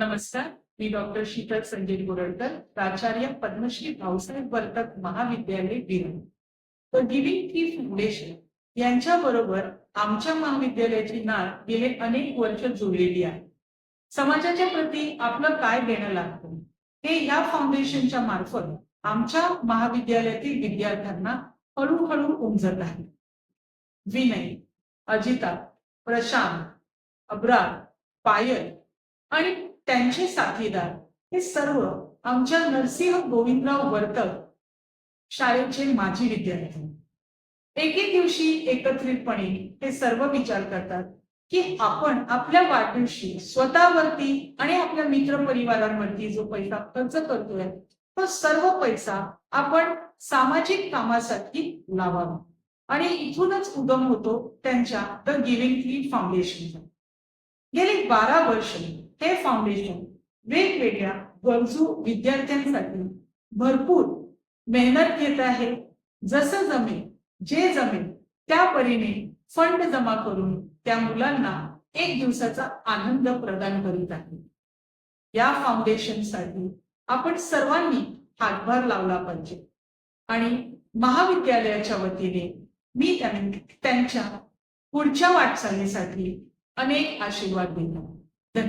नमस्कार मी डॉक्टर शीतल संजय बोरडकर प्राचार्य पद्मश्री भाऊसाहेब वर्तक महाविद्यालय Biran the giving tree foundation यांच्या बरोबर आमच्या महाविद्यालयाची नाळ गेले अनेक वर्ष जुळलेली आहे. समाजाच्या प्रती आपलं काय देणं लागतं? हे या फाउंडेशनच्या मार्फत आमच्या महाविद्यालयातील विद्यार्थ्यांना हळूहळू उमजत आहे. विनय अजिता प्रशांत अब्रार पायल आणि त्यांचे साथीदार. हे सर्व आमच्या नरसिंह गोविंदराव वर्तक शाळेचे माजी विद्यार्थी. एके दिवशी एकत्रितपणे हे सर्व विचार करतात की आपण आपल्या वाढदिवशी स्वतःवरती आणि आपल्या मित्र परिवारांवरती जो पैसा खर्च करतोय तो सर्व पैसा आपण सामाजिक कामासाठी लावावा. आणि इथूनच उगम होतो त्यांच्या द गिव्हिंग ट्री फाउंडेशनचा गेली बारा वर्ष हे फाउंडेशन वेगवेगळ्या गरजू विद्यार्थ्यांसाठी भरपूर मेहनत घेत आहे. जसं जमेल जे जमेल त्या परीने फंड जमा करून त्या मुलांना एक दिवसाचा आनंद प्रदान करीत आहे. या फाउंडेशनसाठी आपण सर्वांनी हातभार लावला पाहिजे. आणि महाविद्यालयाच्या वतीने मी त्यांच्या पुढच्या वाटचालीसाठी अनेक आशीर्वाद देतो. 再